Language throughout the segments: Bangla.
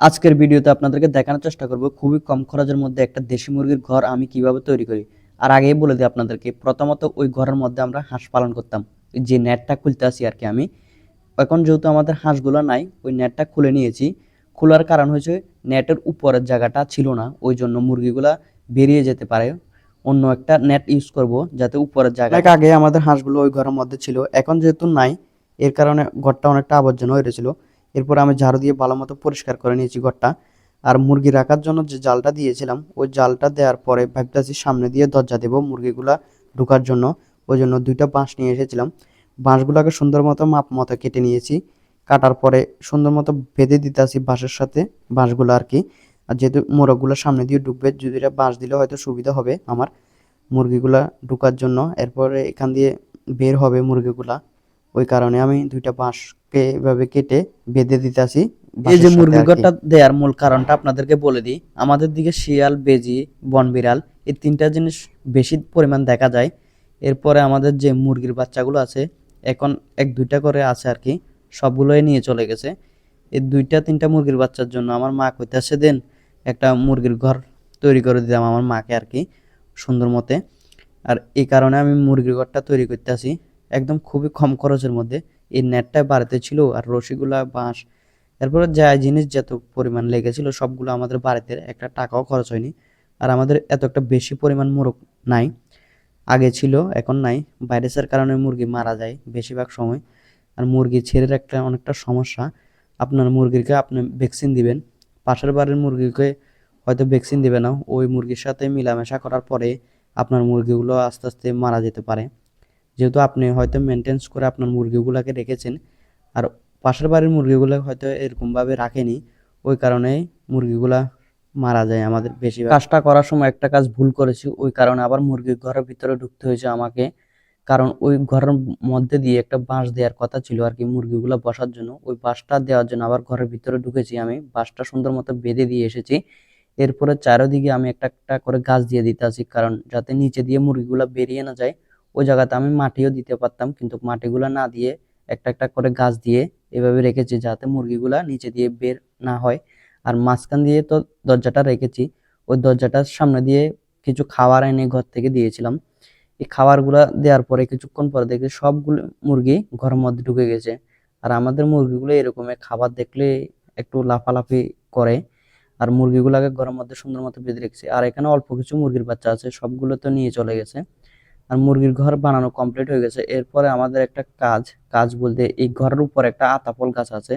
আজকের ভিডিওতে আপনাদেরকে দেখানোর চেষ্টা করব খুবই কম খরচের মধ্যে একটা দেশি মুরগির ঘর আমি কীভাবে তৈরি করি। আর আগেই বলে দিই আপনাদেরকে, প্রথমত ওই ঘরের মধ্যে আমরা হাঁস পালন করতাম। যে নেটটা খুলতে আসি আর কি আমি। এখন যেহেতু আমাদের হাঁসগুলো নাই, ওই নেটটা খুলে নিয়েছি। খোলার কারণ হয়েছে নেটের উপরের জায়গাটা ছিল না, ওই জন্য মুরগিগুলা বেরিয়ে যেতে পারে। অন্য একটা নেট ইউজ করব যাতে উপরের জায়গা আগে আমাদের হাঁসগুলো ওই ঘরের মধ্যে ছিল, এখন যেহেতু নাই, এর কারণে ঘরটা অনেকটা আবর্জনা হয়ে গেছিল এরপর আমি ঝাড়ু দিয়ে ভালো মতো পরিষ্কার করে নিয়েছি ঘরটা। আর মুরগি রাখার জন্য যে জালটা দিয়েছিলাম, ওই জালটা দেওয়ার পরে ভাবতেছি সামনে দিয়ে দরজা দেবো মুরগিগুলা ঢোকার জন্য। ওই জন্য দুইটা বাঁশ নিয়ে এসেছিলাম। বাঁশগুলোকে সুন্দর মতো মাপ মতো কেটে নিয়েছি। কাটার পরে সুন্দর মতো বেঁধে দিতে আসি বাঁশের সাথে বাঁশগুলো আর কি। আর যেহেতু মোরগগুলো সামনে দিয়ে ঢুকবে, যদি এটা বাঁশ দিলে হয়তো সুবিধা হবে আমার মুরগিগুলা ঢোকার জন্য। এরপরে এখান দিয়ে বের হবে মুরগিগুলা। ওই কারণে আমি দুইটা বাঁশকে এভাবে কেটে বেঁধে দিতে আসি এই যে মুরগির ঘরটা দেওয়ার মূল কারণটা আপনাদেরকে বলে দিই। আমাদের দিকে শিয়াল বেজি বনবিড়াল এই তিনটা জিনিস বেশি পরিমাণ দেখা যায়। এরপরে আমাদের যে মুরগির বাচ্চাগুলো আছে এখন এক দুইটা করে আছে আর কি সবগুলোই নিয়ে চলে গেছে। এই দুইটা তিনটা মুরগির বাচ্চার জন্য আমার মা কইতাছে দেন একটা মুরগির ঘর তৈরি করে দিলাম আমার মাকে আর কি সুন্দর মতে। আর এই কারণে আমি মুরগির ঘরটা তৈরি করতে আসি একদম খুবই কম খরচের মধ্যে এই নেটটা বাড়িতে ছিল আর রশিগুলা, বাঁশ, এরপরে যা জিনিস যত পরিমাণ লেগেছিল সবগুলো আমাদের বাড়িতে একটা টাকাও খরচ হয়নি। আর আমাদের এত একটা বেশি পরিমাণ মোরগ নাই, আগে ছিল, এখন নাই। ভাইরাসের কারণে মুরগি মারা যায় বেশিরভাগ সময়। আর মুরগি ছেড়ে একটা অনেকটা সমস্যা, আপনার মুরগিকে আপনি ভ্যাকসিন দিবেন, পাশের বাড়ির মুরগিকে হয়তো ভ্যাকসিন দেবে না, ওই মুরগির সাথে মেলামেশা করার পরে আপনার মুরগিগুলো আস্তে আস্তে মারা যেতে পারে। যেহেতু আপনি হয়তো মেনটেন্স করে আপনার মুরগিগুলোকে রেখেছেন, আর পাশের বাড়ির মুরগিগুলো হয়তো এরকমভাবে রাখেনি, ওই কারণে মুরগিগুলা মারা যায় আমাদের বেশি কাজটা করার সময় একটা কাজ ভুল করেছি, ওই কারণে আবার মুরগির ঘরের ভিতরে ঢুকতে হয়েছে আমাকে, কারণ ওই ঘরের মধ্যে দিয়ে একটা বাঁশ দেওয়ার কথা ছিল আর কি মুরগিগুলো বসার জন্য। ওই বাঁশটা দেওয়ার জন্য আবার ঘরের ভিতরে ঢুকেছি আমি, বাঁশটা সুন্দর মতো বেঁধে দিয়ে এসেছি। এরপরে চারিদিকে আমি একটা একটা করে গাছ দিয়ে দিতে আছি, কারণ যাতে নিচে দিয়ে মুরগিগুলো বেরিয়ে না যায় ওই জায়গাতে আমি মাটিও দিতে পারতাম, কিন্তু মাটিগুলো না দিয়ে একটা একটা করে গাছ দিয়ে এভাবে রেখেছি যাতে মুরগিগুলা নিচে দিয়ে বের না হয়। আর মাঝখান দিয়ে তো দরজাটা রেখেছি, ওই দরজাটার সামনে দিয়ে কিছু খাবার এনে ঘর থেকে দিয়েছিলাম। এই খাবারগুলা দেওয়ার পরে কিছুক্ষণ পরে দেখি সবগুলো মুরগি ঘরের মধ্যে ঢুকে গেছে। আর আমাদের মুরগিগুলো এরকমের খাবার দেখলে একটু লাফালাফি করে। আর মুরগিগুলোকে ঘরের মধ্যে সুন্দর মতো বেঁধে রেখেছি। আর এখানে অল্প কিছু মুরগির বাচ্চা আছে, সবগুলো তো নিয়ে চলে গেছে। আর মুরগির ঘর বানানো কমপ্লিট হয়ে গেছে। এরপরে আমাদের একটা কাজ কাজ বলতে এই ঘরের উপর একটা আতাপল গাছ আছে।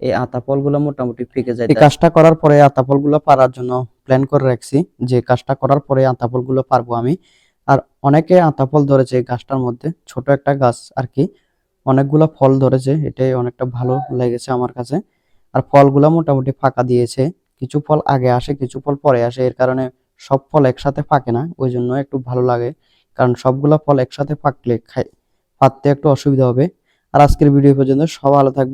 এই আতাপলগুলো মোটামুটি পেকে যায়। এই কাজটা করার পরে আতাপলগুলো পারার জন্য প্ল্যান করে রাখছি যে কাজটা করার পরে আতাপলগুলো পারব আমি। আর অনেকে আতাপল ধরেছে এই গাছটার মধ্যে ছোট একটা গাছ আর কি। অনেকগুলো ফল ধরেছে এটাই অনেকটা ভালো লেগেছে আমার কাছে। আর ফলগুলো মোটামুটি ফাঁকা দিয়েছে। কিছু ফল আগে আসে কিছু ফল পরে আসে এর কারণে সব ফল একসাথে ফাঁকে না ওই জন্য একটু ভালো লাগে। কারণ সবগুলা ফল একসাথে পাকলে খাই পাততে একটু অসুবিধা হবে। আর আজকের ভিডিও পর্যন্ত সব ভালো থাকবে